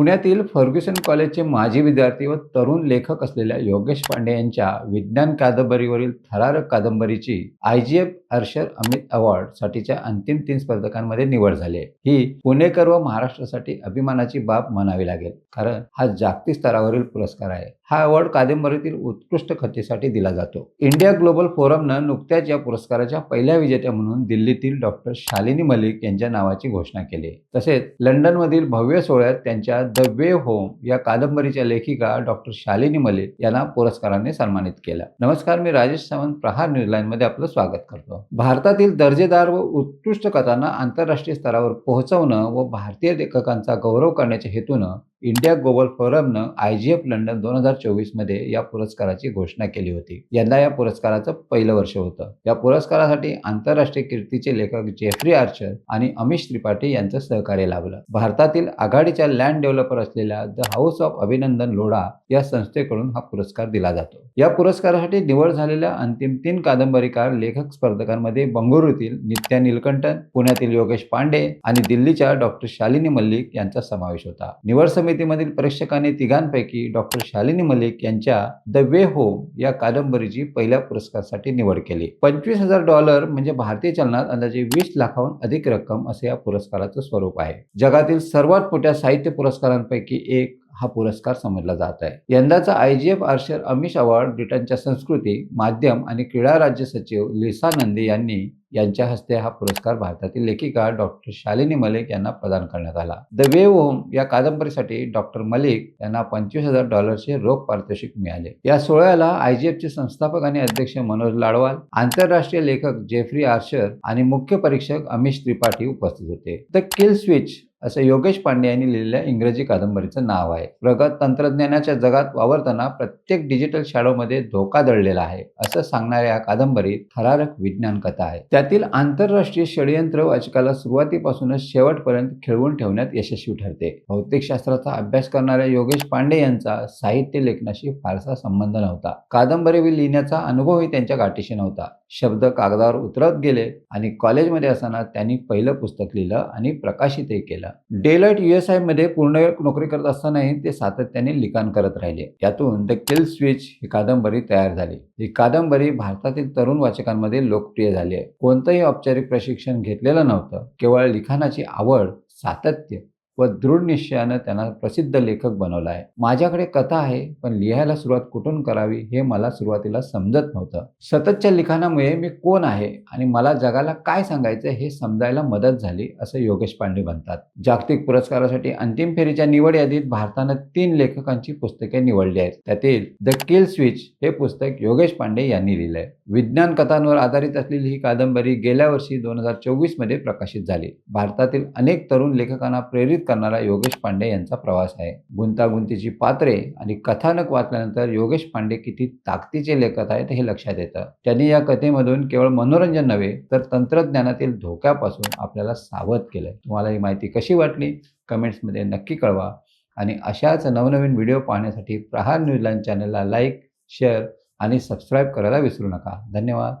पुण्यातील फर्ग्युसन कॉलेजचे माजी विद्यार्थी व तरुण लेखक असलेल्या योगेश पांडे यांच्या विज्ञान कादंबरीवरील थरारक कादंबरीची आय जी एफ हर्षर अमित अवॉर्ड साठीच्या अंतिम तीन स्पर्धकांमध्ये निवड झाली आहे. ही पुणेकर व महाराष्ट्रासाठी अभिमानाची बाब म्हणावी लागेल कारण हा जागतिक स्तरावरील पुरस्कार आहे हा अवॉर्ड कादंबरीतील उत्कृष्ट कथेसाठी दिला जातो. इंडिया ग्लोबल फोरमनं नुकत्याच या पुरस्काराच्या पहिल्या विजेत्या म्हणून दिल्लीतील डॉक्टर शालिनी मलिक यांच्या नावाची घोषणा केली. तसेच लंडनमधील भव्य सोहळ्यात त्यांच्या द वे होम या कादंबरीच्या लेखिका डॉक्टर शालिनी मलिक यांना पुरस्काराने सन्मानित केलं. नमस्कार मी राजेश सावंत प्रहार न्यूजलाईन मध्ये आपलं स्वागत करतो. भारतातील दर्जेदार व उत्कृष्ट कथांना आंतरराष्ट्रीय स्तरावर पोहोचवणं व भारतीय लेखकांचा गौरव करण्याच्या हेतूनं इंडिया ग्लोबल फोरमनं आय जी एफ लंडन दोन हजार चोवीसमध्ये या पुरस्काराची घोषणा केली होती. यंदा या पुरस्काराचं पहिलं वर्ष होतं. या पुरस्कारासाठी आंतरराष्ट्रीय कीर्तीचे लेखक जेफ्री आर्चर आणि अमिश त्रिपाठी यांचं सहकार्य लाभलं. भारतातील आघाडीच्या लँड डेव्हलपर असलेल्या the house of Abhinandan Lodha या संस्थेकडून हा पुरस्कार दिला जातो. या पुरस्कारासाठी निवड झालेल्या अंतिम तीन कादंबरीकार लेखक स्पर्धकांमध्ये बंगळुरूतील नित्या निलकंठन पुण्यातील योगेश पांडे आणि दिल्लीच्या डॉक्टर शालिनी मल्लिक यांचा समावेश होता. निवड समितीमधील परीक्षकांनी तिघांपैकी डॉक्टर शालिनी मलिक यांच्या द वे होम या कादंबरीची पहिल्या पुरस्कारासाठी निवड केली. पंचवीस हजार डॉलर म्हणजे भारतीय चलनात अंदाजे वीस लाखाहून अधिक रक्कम असे या पुरस्काराचं स्वरूप आहे. जगातील सर्वात मोठ्या साहित्य पुरस्कारांपैकी एक हा पुरस्कार समजला जात आहे. यंदाचा आय जी एफ आर्शर अमिश अवॉर्ड ब्रिटनच्या संस्कृती माध्यम आणि क्रीडा राज्य सचिव लिसा नंदी यांनी यांच्या हस्ते हा पुरस्कार भारतातील लेखिका डॉक्टर शालिनी मलिक यांना प्रदान करण्यात आला. द वे होम या कादंबरीसाठी डॉक्टर मलिक यांना पंचवीस हजार डॉलरचे रोख पारितोषिक मिळाले. या सोहळ्याला आयजीएफचे संस्थापक आणि अध्यक्ष मनोज लाडवाल आंतरराष्ट्रीय लेखक जेफ्री आर्शर आणि मुख्य परीक्षक अमिश त्रिपाठी उपस्थित होते. द किल स्विच असं योगेश पांडे यांनी लिहिलेल्या इंग्रजी कादंबरीचं नाव आहे. प्रगत तंत्रज्ञानाच्या जगात वावरताना प्रत्येक डिजिटल शाळेमध्ये धोका दडलेला आहे असं सांगणाऱ्या या कादंबरीत थरारक विज्ञान कथा आहे. त्यातील आंतरराष्ट्रीय षडयंत्र वाचकाला सुरुवातीपासूनच शेवटपर्यंत खेळवून ठेवण्यात यशस्वी ठरते. भौतिकशास्त्राचा अभ्यास करणाऱ्या योगेश पांडे यांचा साहित्य लेखनाशी फारसा संबंध नव्हता. कादंबरी लिहिण्याचा अनुभवही त्यांच्या गाठीशी नव्हता. शब्द कागदावर उतरत गेले आणि कॉलेजमध्ये असताना त्यांनी पहिलं पुस्तक लिहिलं आणि प्रकाशितही केलं. डेलाइट यू मध्ये पूर्ण नोकरी करत असतानाही ते सातत्याने लिखाण करत राहिले. यातून द किल स्विच ही कादंबरी तयार झाली. ही कादंबरी भारतातील तरुण वाचकांमध्ये लोकप्रिय झाली आहे. कोणतंही औपचारिक प्रशिक्षण घेतलेलं नव्हतं. केवळ लिखाणाची आवड सातत्य व दृढ निश्चयानं त्यांना प्रसिद्ध लेखक बनवला आहे. माझ्याकडे कथा आहे पण लिहायला सुरुवात कुठून करावी हे मला सुरुवातीला समजत नव्हतं. सततच्या लिखाणामुळे मी कोण आहे आणि मला जगाला काय सांगायचं हे समजायला मदत झाली असं योगेश पांडे म्हणतात. जागतिक पुरस्कारासाठी अंतिम फेरीच्या निवड यादीत भारतानं तीन लेखकांची पुस्तके निवडली आहेत. त्यातील द किल स्विच हे पुस्तक योगेश पांडे यांनी लिहिलंय. विज्ञान कथांवर आधारित असलेली ही कादंबरी गेल्या वर्षी दोन हजार चोवीसमध्ये प्रकाशित झाली. भारतातील अनेक तरुण लेखकांना प्रेरित करणारा योगेश पांडे यांचा प्रवास आहे. गुंतागुंतीची पात्रे आणि कथानक वाचल्यानंतर योगेश पांडे किती ताकदीचे लेखक आहेत हे लक्षात येतं. त्यांनी या कथेमधून केवळ मनोरंजन नव्हे तर तंत्रज्ञानातील धोक्यापासून आपल्याला सावध केलंय. तुम्हाला ही माहिती कशी वाटली? कमेंट्समध्ये नक्की कळवा. आणि अशाच नवनवीन व्हिडिओ पाहण्यासाठी प्रहार न्यूजलँड चॅनलला लाईक शेअर आणि सबस्क्राईब करायला विसरू नका. धन्यवाद.